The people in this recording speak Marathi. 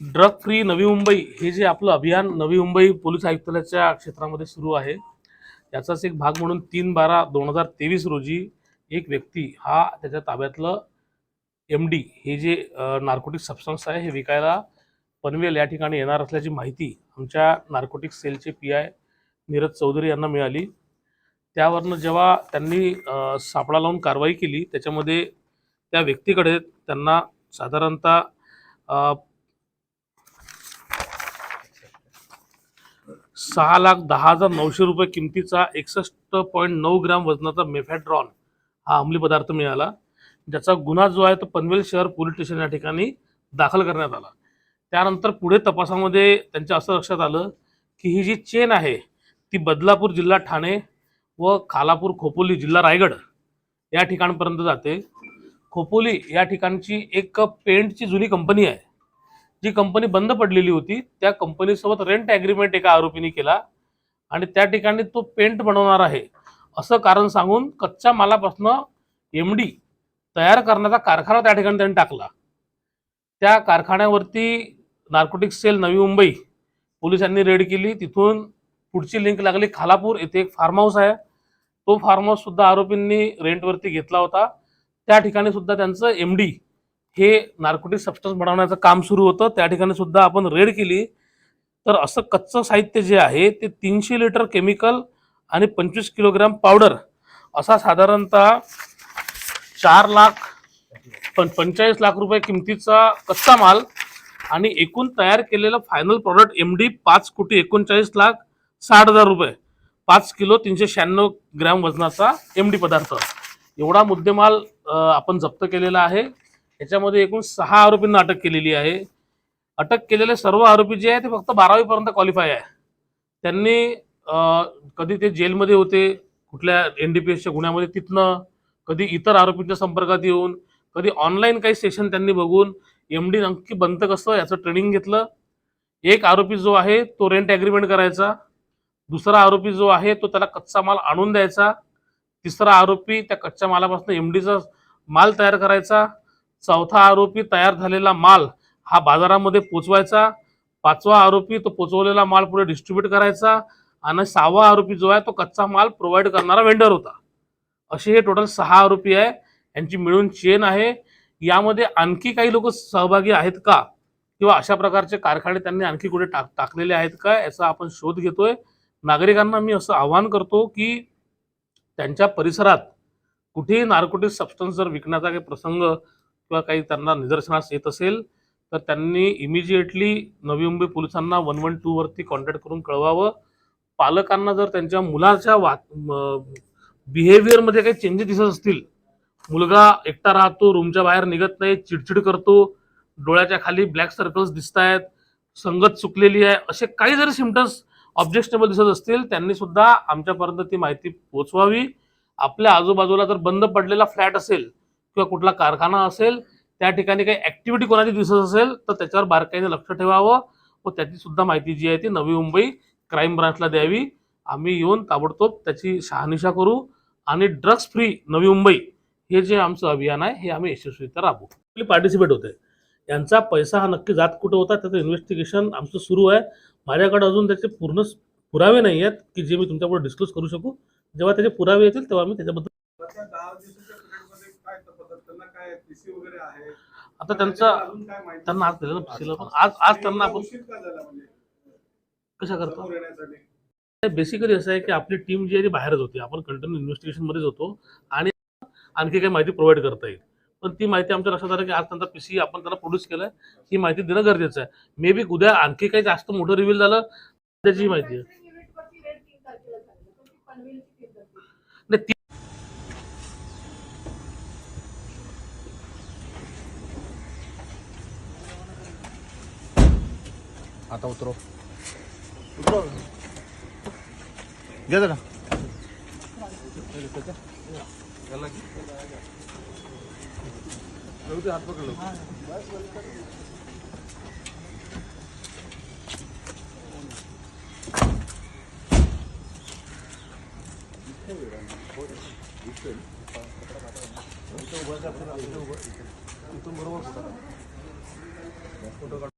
ड्रग फ्री नवी मुंबई हे जे आपलं अभियान नवी मुंबई पोलीस आयुक्तालयाच्या क्षेत्रामध्ये सुरू आहे याचाच एक भाग म्हणून तीन बारा दोन हजार तेवीस रोजी एक व्यक्ती हा त्याच्या ताब्यातलं एम डी हे जे नार्कोटिक सबस्टन्स आहे हे विकायला पनवेल या ठिकाणी येणार असल्याची माहिती आमच्या नार्कोटिक सेलचे पी आय नीरज चौधरी यांना मिळाली. त्यावरनं जेव्हा त्यांनी सापळा लावून कारवाई केली त्याच्यामध्ये त्या व्यक्तीकडे त्यांना साधारणतः सहा लाख दहा हजार नऊशे रुपये किमतीचा एकसष्ट पॉईंट नऊ ग्रॅम वजनाचा मेफॅड्रॉन हा अंमली पदार्थ मिळाला ज्याचा गुन्हा जो आहे तो पनवेल शहर पोलीस स्टेशन या ठिकाणी दाखल करण्यात आला. त्यानंतर पुढे तपासामध्ये त्यांच्या असं लक्षात आलं की ही जी चेन आहे ती बदलापूर जिल्हा ठाणे व खालापूर खोपोली जिल्हा रायगड या ठिकाणपर्यंत जाते. खोपोली या ठिकाणची एक पेंटची जुनी कंपनी आहे. जी कंपनी बंद पडलेली होती त्या कंपनीसोबत रेंट ॲग्रीमेंट एका आरोपीने केला आणि त्या ठिकाणी तो पेंट बनवणार आहे. असं कारण सांगून कच्च्या मालापासून एम डी तयार करण्याचा कारखाना त्या ठिकाणी त्यांनी टाकला. त्या कारखान्यावरती नार्कोटिक सेल नवी मुंबई पोलिसांनी रेड केली. तिथून पुढची लिंक लागली खालापूर येथे एक फार्म हाऊस आहे. तो फार्म हाऊससुद्धा आरोपींनी रेंटवरती घेतला होता. त्या ठिकाणी सुद्धा त्यांचं एम डी हे नार्कोटिक सबस्टन्स बनवण्याचं काम सुरू होतं. त्या ठिकाणी सुद्धा आपण रेड केली. तर असं कच्चं साहित्य जे आहे ते तीनशे लिटर केमिकल आणि पंचवीस किलोग्रॅम पावडर असा साधारणतः चार लाख पण पंचेचाळीस लाख रुपये किमतीचा कच्चा माल आणि एकूण तयार केलेलं फायनल प्रॉडक्ट एम डी पाच कोटी एकोणचाळीस लाख साठ हजार रुपये. पाच किलो तीनशे शहाण्णव ग्रॅम वजनाचा एम डी पदार्थ. एवढा मुद्देमाल आपण जप्त केलेला आहे. याच्यामध्ये एकूण सहा आरोपींना अटक केलेली आहे. अटक केलेले सर्व आरोपी जे आहे ते फक्त बारावीपर्यंत क्वालिफाय आहे. त्यांनी कधी ते जेलमध्ये होते कुठल्या एन डी पी एसच्या गुन्ह्यामध्ये तिथनं कधी इतर आरोपींच्या संपर्कात येऊन कधी ऑनलाईन काही सेशन त्यांनी बघून एम डी नक्की बनतं कसं याचं ट्रेनिंग घेतलं. एक आरोपी जो आहे तो रेंट ॲग्रीमेंट करायचा. दुसरा आरोपी जो आहे तो त्याला कच्चा माल आणून द्यायचा. तिसरा आरोपी त्या कच्च्या मालापासून एमडीचा माल तयार करायचा. चौथा आरोपी तयार झालेला माल हा बाजारामध्ये पोचवायचा. पाचवा आरोपी तो पोचवलेला माल पुढे डिस्ट्रीब्यूट करायचा. आणि सहावा आरोपी जो आहे तो कच्चा माल प्रोव्हाइड करणारा वेंडर होता. असे हे टोटल सहा आरोपी आहे. यांची मिळून चेन आहे. यामध्ये आणखी काही लोक सहभागी आहेत का? किंवा अशा प्रकारचे कारखाने त्यांनी आणखी कुठे टाक टाकलेले आहेत का? याचा आपण शोध घेतोय. नागरिकांना मी असं आवाहन करतो की त्यांच्या परिसरात कुठेही नार्कोटिक सबस्टन्स जर विकण्याचा काही प्रसंग किंवा काही त्यांना निदर्शनास येत असेल तर त्यांनी इमिजिएटली नवी मुंबई पोलिसांना वन वन टूवरती कॉन्टॅक्ट करून कळवावं. पालकांना जर त्यांच्या मुलाच्या वा बिहेवियरमध्ये काही चेंजेस दिसत असतील मुलगा एकटा राहतो रूमच्या बाहेर निघत नाही चिडचिड करतो डोळ्याच्या खाली ब्लॅक सर्कल्स दिसत आहेत संगत चुकलेली आहे असे काही जरी सिमटम्स ऑब्जेक्शनेबल दिसत असतील त्यांनी सुद्धा आमच्यापर्यंत ती माहिती पोचवावी. आपल्या आजूबाजूला जर बंद पडलेला फ्लॅट असेल किंवा कुठला कारखाना असेल त्या ठिकाणी काही ऍक्टिव्हिटी कोणाची दिसत असेल तर त्याच्यावर बारकाईने लक्ष ठेवावं व त्याची सुद्धा माहिती जी आहे ती नवी मुंबई क्राईम ब्रांचला द्यावी. आम्ही येऊन ताबडतोब त्याची शहानिशा करू आणि ड्रग्ज फ्री नवी मुंबई हे जे आमचं अभियान आहे हे आम्ही यशस्वीरित्या राबवू. पार्टिसिपेट होते. यांचा पैसा हा नक्की जात कुठं होता त्याचं इन्व्हेस्टिगेशन आमचं सुरू आहे. माझ्याकडे अजून त्याचे पूर्ण पुरावे नाही आहेत की जे मी तुमच्यापुढे डिस्क्लोज करू शकू. जेव्हा त्याचे पुरावे येतील तेव्हा मी त्याच्याबद्दल आता त्यांचा त्यांना आज दिलं ना पिसीला पण आज आज त्यांना आपण म्हणजे? कशा करतो? बेसिकली असं आहे की आपली टीम जी आहे ती बाहेरच होती. आपण कंटिन्यू इन्व्हेस्टिगेशन मध्येच होतो. आणि आणखी काही माहिती प्रोव्हाइड करता येईल. पण ती माहिती आमच्या लक्षात आलं की आज त्यांचा पीसी आपण त्यांना प्रोड्यूस केलाय. ही माहिती देणं गरजेचं आहे. मे बी उद्या आणखी काही जास्त मोठं रिव्हील झालं त्याची माहिती आहे. नाही, आता उतरो. उतरो. घ्या जरा. इथून बरोबर फोटो काढ. फोटो काढ